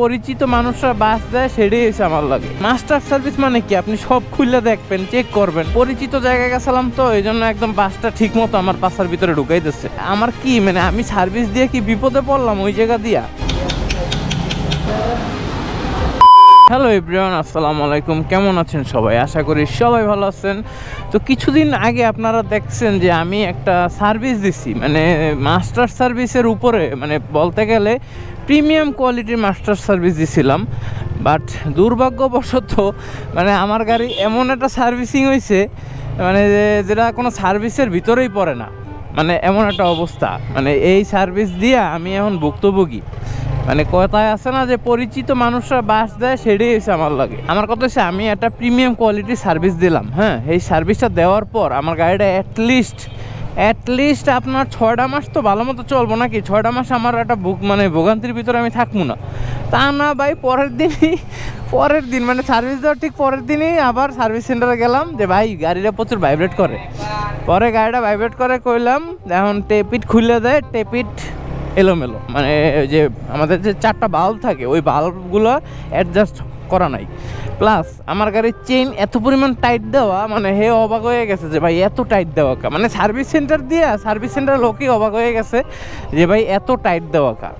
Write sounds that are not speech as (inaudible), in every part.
পরিচিত মানুষরা বাস দেয়, সেটাই হয়েছে আমার লাগে। মাস্টার সার্ভিস মানে কি? আপনি সব খুললে দেখবেন চেক করবেন। পরিচিত জায়গায় গেছিলাম তো এই জন্য একদম বাসটা ঠিক মতো আমার পাশার ভিতরে ঢুকাই দিচ্ছে আমার কি মানে আমি সার্ভিস দিয়ে কি বিপদে পড়লাম ওই জায়গা দিয়া? হ্যালো এভরিওয়ান আসসালামু আলাইকুম। কেমন আছেন সবাই? আশা করি সবাই ভালো আছেন। তো কিছুদিন আগে আপনারা দেখছেন যে আমি একটা সার্ভিস দিছি। মানে মাস্টার সার্ভিসের উপরে মানে বলতে গেলে প্রিমিয়াম কোয়ালিটির মাস্টার সার্ভিস দিছিলাম, বাট দুর্ভাগ্যবশত মানে আমার গাড়ি এমন একটা সার্ভিসিং হয়েছে মানে যেটা কোনো সার্ভিসের ভিতরেই পড়ে না। মানে এমন একটা অবস্থা। মানে এই সার্ভিস দিয়ে আমি এখন ভুক্তভোগী। মানে কথায় আছে না যে, পরিচিত মানুষরা বাস দেয়, সেটাই হয়েছে আমার লাগে। আমার কথা হচ্ছে আমি একটা প্রিমিয়াম কোয়ালিটির সার্ভিস দিলাম হ্যাঁ? এই সার্ভিসটা দেওয়ার পর আমার গাড়িটা অ্যাটলিস্ট অ্যাটলিস্ট আপনার ছয়টা মাস তো ভালো মতো চলবো নাকি? ছয়টা মাস আমার একটা বুক মানে ভোগান্তির ভিতরে আমি থাকব না। তা না ভাই, পরের দিনই, পরের দিন মানে সার্ভিস দেওয়ার ঠিক পরের দিনই আবার সার্ভিস সেন্টারে গেলাম যে ভাই, গাড়িটা প্রচুর ভাইব্রেট করে। পরে গাড়িটা ভাইব্রেট করে কইলাম, এখন টেপিট খুলে দেয় টেপিট এলোমেলো। মানে যে আমাদের যে চারটা বাল্ব থাকে, ওই বাল্বগুলো অ্যাডজাস্ট করা নাই। প্লাস আমার গাড়ির চেইন এত পরিমাণ টাইট দেওয়া মানে হে অবাক হয়ে গেছে যে ভাই এত টাইট দেওয়া কা মানে সার্ভিস সেন্টার দিয়া সার্ভিস সেন্টার লোকই অবাক হয়ে গেছে যে ভাই এত টাইট দেওয়া কা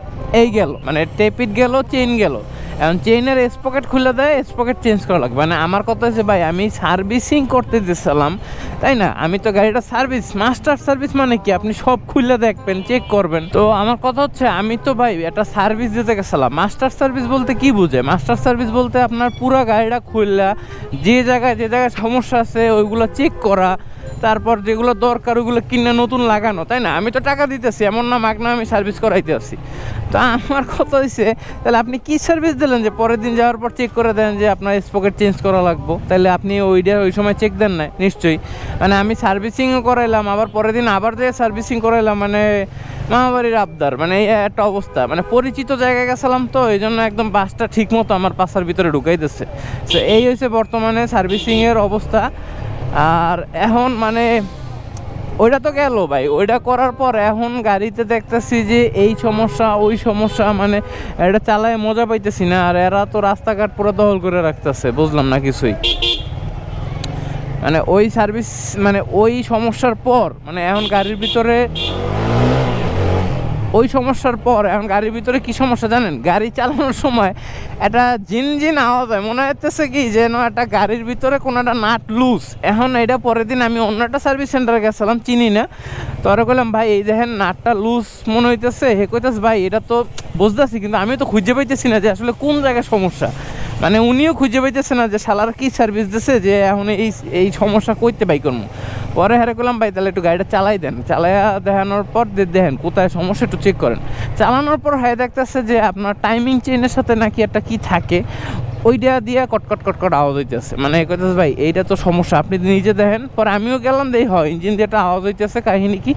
এই গেল মানে টেপিট গেল চেইন গেল। এখন চেইনের স্পকেট খুলে দেয় স্পকেট চেঞ্জ করা লাগবে। মানে আমার কথা হচ্ছে, ভাই, আমি সার্ভিসিং করতে দিয়েছিলাম তাই না? আমি তো গাড়িটা সার্ভিস মাস্টার সার্ভিস মানে কি? আপনি সব খুলে দেখবেন চেক করবেন। তো আমার কথা হচ্ছে, আমি তো ভাই একটা সার্ভিস দিতে গেছিলাম। মাস্টার সার্ভিস বলতে কি বুঝে? মাস্টার সার্ভিস বলতে আপনার পুরো গাড়িটা খুললা, যে জায়গায় যে জায়গায় সমস্যা আছে, ওইগুলো চেক করা তারপর যেগুলো দরকার, ওগুলো কিনে নতুন লাগানো, তাই না? আমি তো টাকা দিতেছি, এমন না মাগনা, আমি সার্ভিস করাইতে আসি তো আমার কথা হয়েছে তাহলে আপনি কি সার্ভিস দিলেন যে পরের দিন যাওয়ার পর চেক করে দেন যে আপনার স্পকেট চেঞ্জ করা লাগবো? তাহলে আপনি ওইটা ওই সময় চেক দেন না নিশ্চয়ই। মানে আমি সার্ভিসিংও করাইলাম, আবার পরের দিন আবার যে সার্ভিসিং করাইলাম মানে মামাবাড়ির আবদার মানে একটা অবস্থা। মানে পরিচিত জায়গায় গেছিলাম তো, এই জন্য একদম বাসটা ঠিক মতো আমার পাশার ভিতরে ঢুকাই দিচ্ছে। তো এই হয়েছে বর্তমানে সার্ভিসিংয়ের অবস্থা। আর এখন মানে ওইটা তো গেল ভাই, ওইটা করার পর এখন গাড়িতে দেখতেছি যে এই সমস্যা, ওই সমস্যা মানে এটা চালায় মজা পাইতেছি না। আর এরা তো রাস্তাঘাট পুরো দখল করে রাখতেছে, বুঝলাম না কিছুই। মানে ওই সার্ভিস মানে ওই সমস্যার পর মানে এখন গাড়ির ভিতরে ওই সমস্যার পর এখন গাড়ির ভিতরে কি সমস্যা জানেন? গাড়ি চালানোর সময় একটা জিন জিন আওয়াজ হয়। মনে হচ্ছে কি যেন একটা গাড়ির ভিতরে কোনো একটা নাট লুজ এখন এটা পরের দিন আমি অন্য একটা সার্ভিস সেন্টারে গেছিলাম, চিনি না। তো আরও বললাম ভাই, এই দেখেন নাটটা লুজ মনে হইতেছে। হে কইতেছে, ভাই, এটা তো বুঝতেছি, কিন্তু আমি তো খুঁজে পাইতেছি না যে আসলে কোন জায়গায় সমস্যা। মানে উনিও খুঁজে পাইতেছে না যে শালার কি সার্ভিস দিছে যে এখন এই এই সমস্যা কইতে পাই করব পরে হেরে করলাম ভাই, তাহলে একটু গাড়িটা চালাই দেন। চালাইয়া দেখানোর পর দেখেন কোথায় সমস্যা, একটু চেক করেন। চালানোর পর হ্যাঁ দেখতেছে যে আপনার টাইমিং চেইনের সাথে নাকি একটা কি থাকে ওইটা দিয়ে কটকট কটকট আওয়াজ হইতেছে। মানে কইতেছে, ভাই, এইটা তো সমস্যা, আপনি নিজে দেখেন। পরে আমিও গেলাম, দেই হয় ইঞ্জিন দিয়ে একটা আওয়াজ হইতেছে, কাহিনী কি?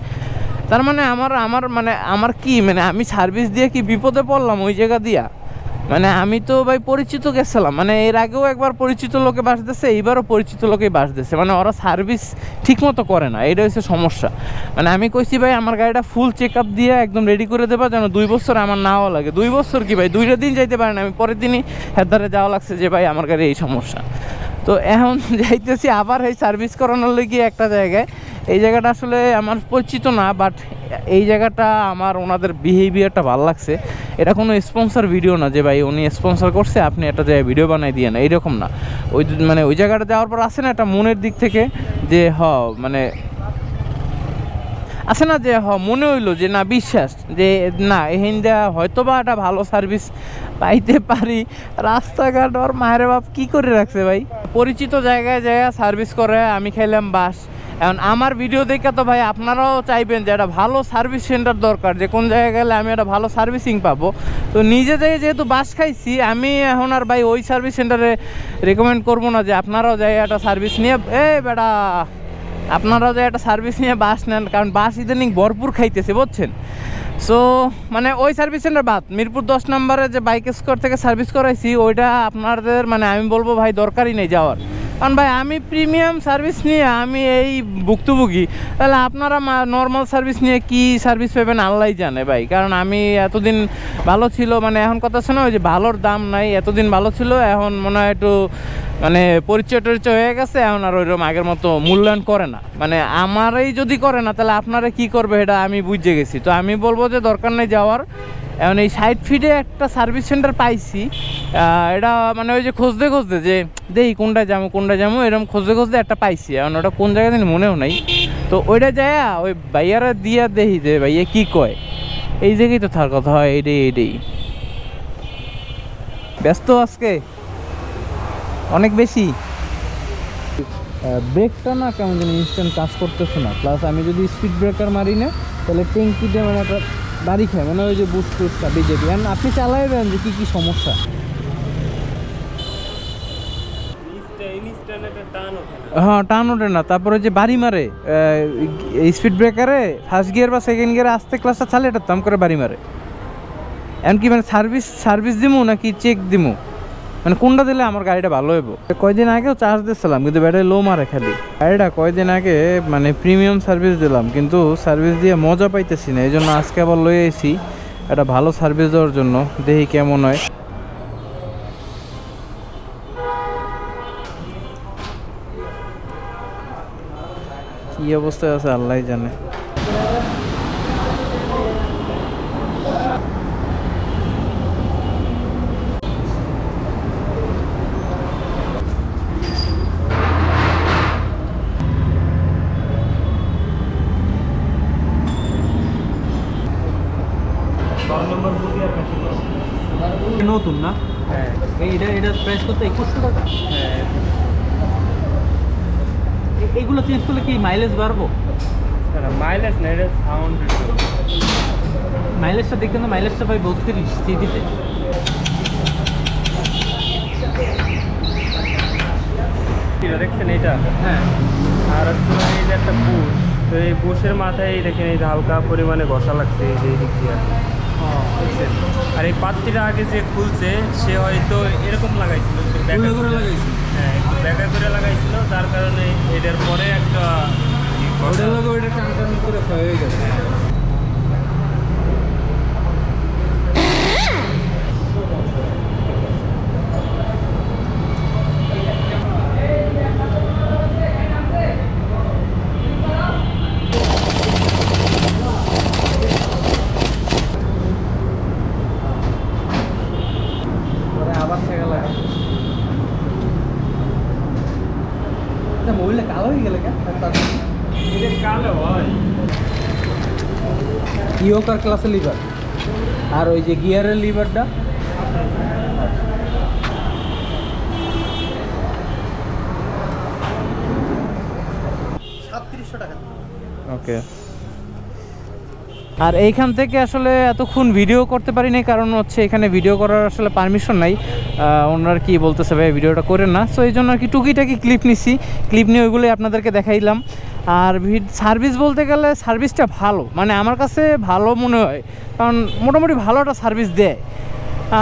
তার মানে আমার আমার মানে আমার কি মানে আমি সার্ভিস দিয়ে কি বিপদে পড়লাম ওই জায়গা দিয়া? মানে আমি তো ভাই পরিচিত গেছিলাম মানে এর আগেও একবার পরিচিত লোকে বাস দিচ্ছে এইবারও পরিচিত লোকেই বাস দিচ্ছে মানে ওরা সার্ভিস ঠিক মতো করে না এটা হচ্ছে সমস্যা। মানে আমি কইছি ভাই, আমার গাড়িটা ফুল চেক আপ দিয়ে একদম রেডি করে দেবা, যেন দুই বছর আমার নাও লাগে। দুই বছর কি ভাই? দুইটা দিন যাইতে পারে না, আমি পরের দিনই হেদারে যাওয়া লাগছে যে ভাই, আমার গাড়ি এই সমস্যা। তো এখন (laughs) যাইতেছি আবার এই সার্ভিস করানোর লেগে একটা জায়গায়। এই জায়গাটা আসলে আমার পরিচিত না বাট এই জায়গাটা আমার ওনাদের বিহেভিয়ারটা ভালো লাগছে। এটা কোনো স্পন্সর ভিডিও না যে ভাই উনি স্পন্সর করছে, আপনি একটা জায়গায় ভিডিও বানাই দিয়ে না এইরকম না। ওই মানে ওই জায়গাটা যাওয়ার পর আসে না একটা মনের দিক থেকে যে, হ মানে আছে না যে, হ, মনে হইল যে না, বিশ্বাস যে, না এহিন্দা হয়তো বা একটা ভালো সার্ভিস পাইতে পারি। রাস্তাঘাট ওর মায়ের বাপ কী করে রাখছে ভাই? পরিচিত জায়গায় জায়গায় সার্ভিস করে, আমি খাইলাম বাস। এখন আমার ভিডিও দেখে তো ভাই আপনারাও চাইবেন যে একটা ভালো সার্ভিস সেন্টার দরকার, যে কোন জায়গায় গেলে আমি একটা ভালো সার্ভিসিং পাবো। তো নিজে যেয়ে যেহেতু বাস খাইছি, আমি এখন আর ভাই ওই সার্ভিস সেন্টারে রেকমেন্ড করব না যে আপনারাও যাই একটা সার্ভিস নিয়ে, এ বেটা, আপনারাও যে একটা সার্ভিস নিয়ে বাস নেন, কারণ বাস ইদানিং ভরপুর খাইতেছে, বুঝছেন? সো মানে ওই সার্ভিস সেন্টার বাদ, মিরপুর দশ নম্বরে যে বাইক স্কোর থেকে সার্ভিস করাইছি, ওইটা আপনাদের মানে আমি বলব ভাই দরকারই নেই যাওয়ার। কারণ ভাই, আমি প্রিমিয়াম সার্ভিস নিয়ে আমি এই ভুক্তভোগী। তাহলে আপনারা নর্মাল সার্ভিস নিয়ে কি সার্ভিস পাবেন আল্লাহ জানে ভাই। কারণ আমি এতদিন ভালো ছিল মানে এখন কথা শোনা ওই যে ভালোর দাম নাই, এতদিন ভালো ছিল, এখন মনে হয় একটু মানে পরিচয় টরিচয় হয়ে গেছে, এখন আর ওইরকম আগের মতো মূল্যায়ন করে না। মানে আমারই যদি করে না, তাহলে আপনারা কি করবে এটা আমি বুঝে গেছি। তো আমি বলব যে দরকার নেই যাওয়ার। এখন এই সাইড ফিডে একটা সার্ভিস সেন্টার পাইছি। এটা মানে ওই যে খুঁজতে খুঁজতে যে, দেই কোনটা যাব কোনটা যাব? এরকম খুঁজতে খুঁজতে একটা পাইছি। এখন ওটা কোন জায়গায় জানি মনেও নাই। তো ওইটা যায় ওই ভাইয়ারা দিয়া দেখি যে, ভাইয়া, কি কয়? এই জায়গায় তো থাকার কথা, হয় এইটাই এইটাই ব্যস্ত আজকে? অনেক বেশি। ব্রেকটা না কেমন যেন ইনস্ট্যান্ট কাজ করতেছে না। প্লাস আমি যদি স্পিড ব্রেকার মারি না তাহলে ট্যাঙ্কিতে মানে একটা বাড়ি খায় মানে ওই যে বুস টুসটা বিজেপি এখন আপনি চালাইবেন যে কী কী সমস্যা। হ্যাঁ টান ওঠে না। তারপরে যে বাড়ি মারে স্পিড ব্রেকারে ফার্স্ট গিয়ার বা সেকেন্ড গিয়ারে আস্তে ক্লাসটা চালে এটা দাম করে বাড়ি মারে। এমনকি মানে সার্ভিস সার্ভিস দিমু নাকি চেক দিমু? মানে কোনটা দিলে আমার গাড়িটা ভালো হইব? কয়দিন আগেও চার্জ দিচ্ছিলাম কিন্তু ব্যাটারি লো মারে খালি। গাড়িটা কয়দিন আগে মানে প্রিমিয়াম সার্ভিস দিলাম, কিন্তু সার্ভিস দিয়ে মজা পাইতেছি না এই জন্য আজকে আবার লয়ে এসি একটা ভালো সার্ভিস দেওয়ার জন্য, দেখি কেমন হয়। কি অবস্থায় আছে আল্লাহ জানে নতুন না হ্যাঁ এটা প্রাইস কত? একুশশো টাকা? হ্যাঁ এগুলো চেঞ্জ করলে কি মাইলেজ বাড়বো? মাইলেজ না এটা সাউন্ড মাইলেজটা দেখতে না মাইলেজটা ভাই বত্রিশ সিটিতে দেখছেন এটা হ্যাঁ। আর এই যে একটা বুশ তো এই বুশের মাথায় দেখেন এই হালকা পরিমাণে ঘষা লাগছে এই যে দিক দিয়ে। আর এই পাত্রীটা আগে যে খুলছে সে হয়তো এরকম লাগাইছিল করে লাগাইছি হ্যাঁ একটু ব্যাকা করে লাগাইছিল যার কারণে এটার পরে একটা করে ক্ষয় হয়ে গেছে। মহিলা কালো হয়ে গেলে কালো হয়। ইয়োকার ক্লাসের লিভার আর ওই যে গিয়ারের লিভারটা ওকে। আর এইখান থেকে আসলে এতক্ষণ ভিডিও করতে পারি নাই কারণ হচ্ছে এখানে ভিডিও করার আসলে পারমিশন নাই। ওনার কি বলতেছে ভাই ভিডিওটা করেন না। সো এই জন্য আর কি টুকিটাকি ক্লিপ নিছি। ক্লিপ নিয়ে ওইগুলোই আপনাদেরকে দেখাইলাম। আর সার্ভিস বলতে গেলে সার্ভিসটা ভালো। মানে আমার কাছে ভালো মনে হয়। কারণ মোটামুটি ভালো একটা সার্ভিস দেয়।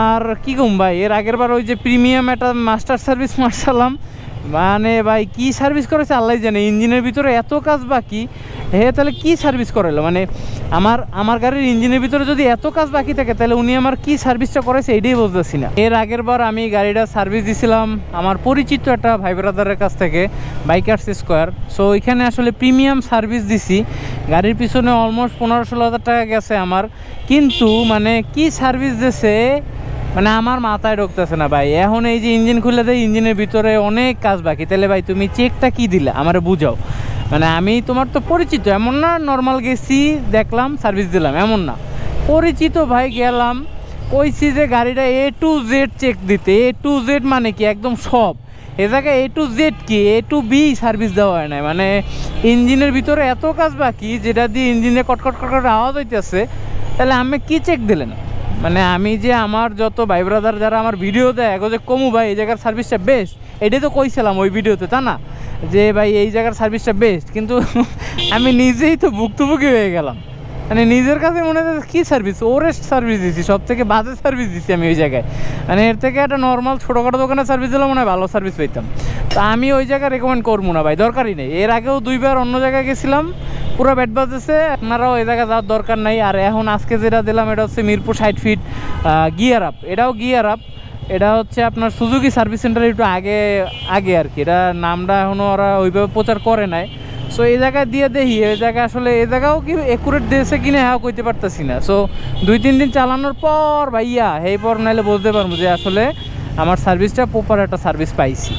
আর কী কম ভাই, এর আগের বার ওই যে প্রিমিয়াম একটা মাস্টার সার্ভিস মারসালাম মানে ভাই, কি সার্ভিস করেছে? আল্লাহ জানে, ইঞ্জিনের ভিতরে এত কাজ বাকি, হে, তাহলে কি সার্ভিস করালো মানে আমার আমার গাড়ির ইঞ্জিনের ভিতরে যদি এত কাজ বাকি থাকে, তাহলে উনি আমার কি সার্ভিসটা করেছে এটাই বুঝতেছি না। এর আগের বার আমি গাড়িটা সার্ভিস দিছিলাম আমার পরিচিত একটা ভাই ব্রাদারের কাছ থেকে বাইকার্স স্কোয়ার সো ওইখানে আসলে প্রিমিয়াম সার্ভিস দিছি। গাড়ির পিছনে অলমোস্ট পনেরো ষোলো হাজার টাকা গেছে আমার। কিন্তু মানে কি সার্ভিস দিছে? মানে আমার মাথায় ঢুকতেছে না ভাই। এখন এই যে ইঞ্জিন খুলে দেয় ইঞ্জিনের ভিতরে অনেক কাজ বাকি। তাহলে ভাই তুমি চেকটা কি দিলে? আমার বুঝাও। মানে আমি তোমার তো পরিচিত, এমন না নর্মাল গেছি, দেখলাম সার্ভিস দিলাম, এমন না। পরিচিত ভাই গেলাম, কইছি যে গাড়িটা এ টু জেড চেক দিতে। এ টু জেড মানে কি? একদম সব। এ জায়গায় এ টু জেড কি? এ টু বি সার্ভিস দেওয়া হয় না মানে ইঞ্জিনের ভিতরে এত কাজ বাকি, যেটা দিয়ে ইঞ্জিনে কটকট কটকট আওয়াজ হইতেছে, তাহলে আমি কি চেক দিলেন? মানে আমি যে আমার যত ভাই ব্রাদার যারা আমার ভিডিও দেয় যে কমু ভাই, এই জায়গার সার্ভিসটা বেস্ট এটাই তো কইছিলাম ওই ভিডিওতে তা না? যে ভাই, এই জায়গার সার্ভিসটা বেস্ট কিন্তু (laughs) আমি নিজেই তো ভুক্তভোগী হয়ে গেলাম। মানে নিজের কাছে মনে হচ্ছে কী সার্ভিস ওরেস্ট সার্ভিস দিছি সব থেকে বাজে সার্ভিস দিছি আমি ওই জায়গায়। মানে এর থেকে একটা নর্মাল ছোটোখাটো দোকানে সার্ভিস দিলে মনে হয় ভালো সার্ভিস পেতাম তা আমি ওই জায়গা রেকমেন্ড করব না ভাই, দরকারই নেই। এর আগেও দুইবার অন্য জায়গায় গেছিলাম। পুরো ব্যাট বাজেছে আপনারাও এই জায়গায় যাওয়ার দরকার নাই। আর এখন আজকে যেটা দিলাম, এটা হচ্ছে মিরপুর ষাট ফিট গিয়ার আপ এটাও গিয়ার আপ এটা হচ্ছে আপনার সুজুকি সার্ভিস সেন্টার একটু আগে আগে আর কি। এটা নামটা এখনও ওরা ওইভাবে প্রচার করে নাই। সো এই জায়গায় দিয়ে দেখি, এই জায়গায় আসলে, এই জায়গাও কি একুরেট দিয়েছে কিনা হ্যাঁ কইতে পারতেছি না। সো দুই, তিন দিন চালানোর পর ভাইয়া এই পর নাইলে বলতে পারব যে আসলে আমার সার্ভিসটা প্রপার একটা সার্ভিস পাইছি।